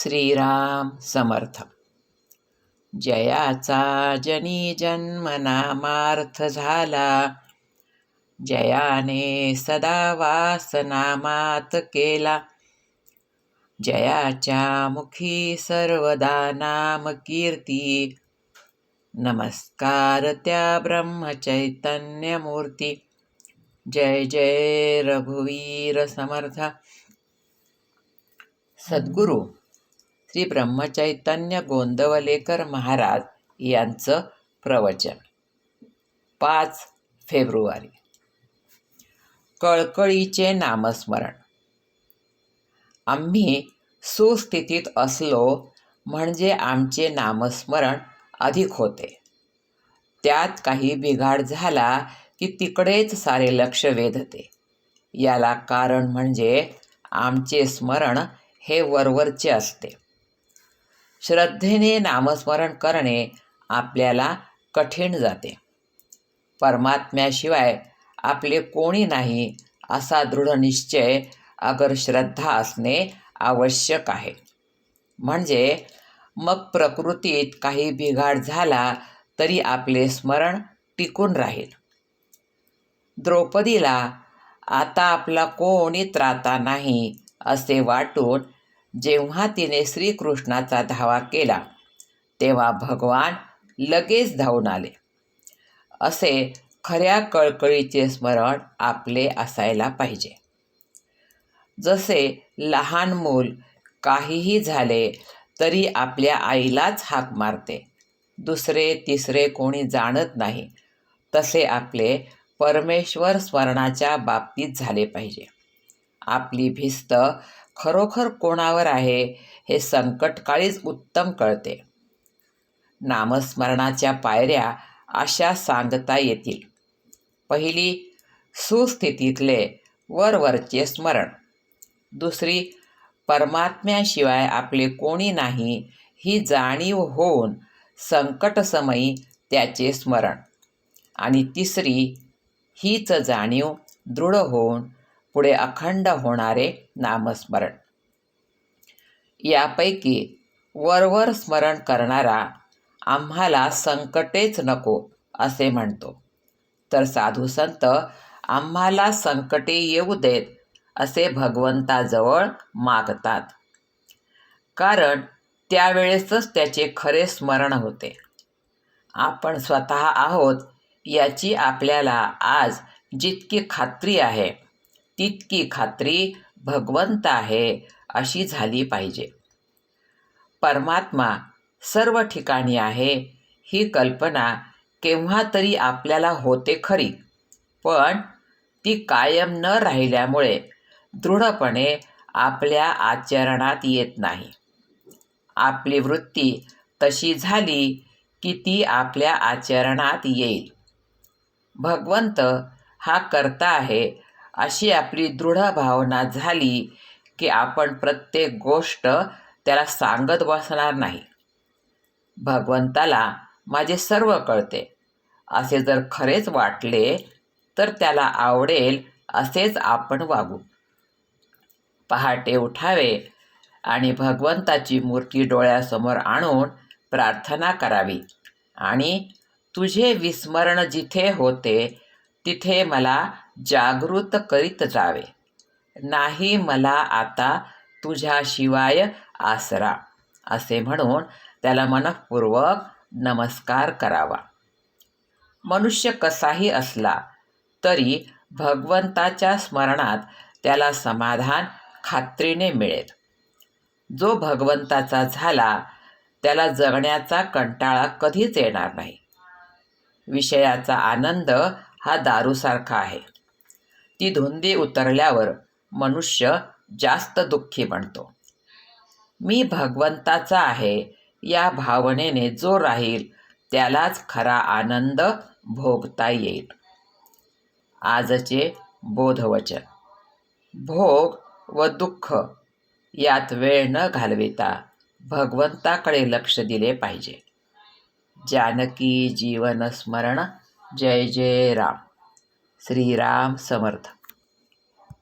श्रीराम समर्थ जयाचा जनी जन्म नामार्थ झाला। जयाने सदा वास नामात केला। जयाच्या मुखी सर्वदा नाम कीर्ती। नमस्कार त्या ब्रह्मचैतन्यमूर्ती। जय जय रघुवीर समर्थ। सद्गुरू श्री ब्रह्मचैतन्य गोंदवलेकर महाराज यांचं प्रवचन. पाच फेब्रुवारी. कळकळीचे नामस्मरण. आम्ही सुस्थितीत असलो म्हणजे आमचे नामस्मरण अधिक होते. त्यात काही बिघाड झाला की तिकडेच सारे लक्ष वेधते. याला कारण म्हणजे आमचे स्मरण हे वरवरचे असते. श्रद्धेने नामस्मरण करणे आपल्याला कठीण जाते. परमात्म्याशिवाय आपले कोणी नाही असा दृढ निश्चय अगर श्रद्धा असणे आवश्यक आहे. म्हणजे मग प्रकृतीत काही बिघाड झाला तरी आपले स्मरण टिकून राहील. द्रौपदीला आता आपला कोणी त्राता नाही असे वाटून जेव्हा तिने श्रीकृष्णाचा धावा केला तेव्हा भगवान लगेच धावून आले. असे खऱ्या कळकळीचे स्मरण आपले असायला पाहिजे. जसे लहान मूल काहीही झाले तरी आपल्या आईलाच हाक मारते. दुसरे तिसरे कोणी जाणत नाही. तसे आपले परमेश्वर स्मरणाच्या बाबतीत झाले पाहिजे. आपली भिस्त खरोखर कोणावर आहे हे संकटकाळीच उत्तम कळते. नामस्मरणाच्या पायऱ्या अशा सांगता येतील. पहिली सुस्थितीतले वरवरचे स्मरण. दुसरी परमात्म्याशिवाय आपले कोणी नाही ही जाणीव होऊन संकटसमयी त्याचे स्मरण. आणि तिसरी हीच जाणीव दृढ होऊन पुढे अखंड होणारे नामस्मरण. यापैकी वरवर स्मरण करणारा आम्हाला संकटेच नको असे म्हणतो. तर साधू संत आम्हाला संकटे येऊ देत असे भगवंताजवळ मागतात. कारण त्यावेळेसच त्याचे खरे स्मरण होते. आपण स्वतः आहोत याची आपल्याला आज जितकी खात्री आहे. तितकी खात्री भगवंत आहे अशी झाली पाहिजे. परमात्मा सर्व ठिकाणी आहे ही कल्पना केव्हा तरी आपल्याला होते खरी. पण ती कायम न राहिल्यामुळे दृढपणे आपल्या आचरणात येत नाही. आपली वृत्ती तशी झाली की ती आपल्या आचरणात येईल. भगवंत हा करता आहे अशी आपली दृढ भावना झाली की आपण प्रत्येक गोष्ट त्याला सांगत बसणार नाही. भगवंताला माझे सर्व कळते. असे जर खरेच वाटले तर त्याला आवडेल असेच आपण वागू. पहाटे उठावे आणि भगवंताची मूर्ती डोळ्यासमोर आणून प्रार्थना करावी. आणि तुझे विस्मरण जिथे होते तिथे मला जागृत करीत जावे. नाही मला आता तुझ्याशिवाय आसरा असे म्हणून त्याला मनपूर्वक नमस्कार करावा. मनुष्य कसाही असला तरी भगवंताच्या स्मरणात त्याला समाधान खात्रीने मिळेल. जो भगवंताचा झाला त्याला जगण्याचा कंटाळा कधीच येणार नाही. विषयाचा आनंद हा दारूसारखा आहे. ती धुंदी उतरल्यावर मनुष्य जास्त दुःखी बनतो. मी भगवंताचा आहे या भावनेने जो राहील त्यालाच खरा आनंद भोगता येईल. आजचे बोधवचन. भोग व दुःख यात वेळ न घालविता भगवंताकडे लक्ष दिले पाहिजे. जानकी जीवन स्मरण. जय जय राम. श्रीराम समर्थ.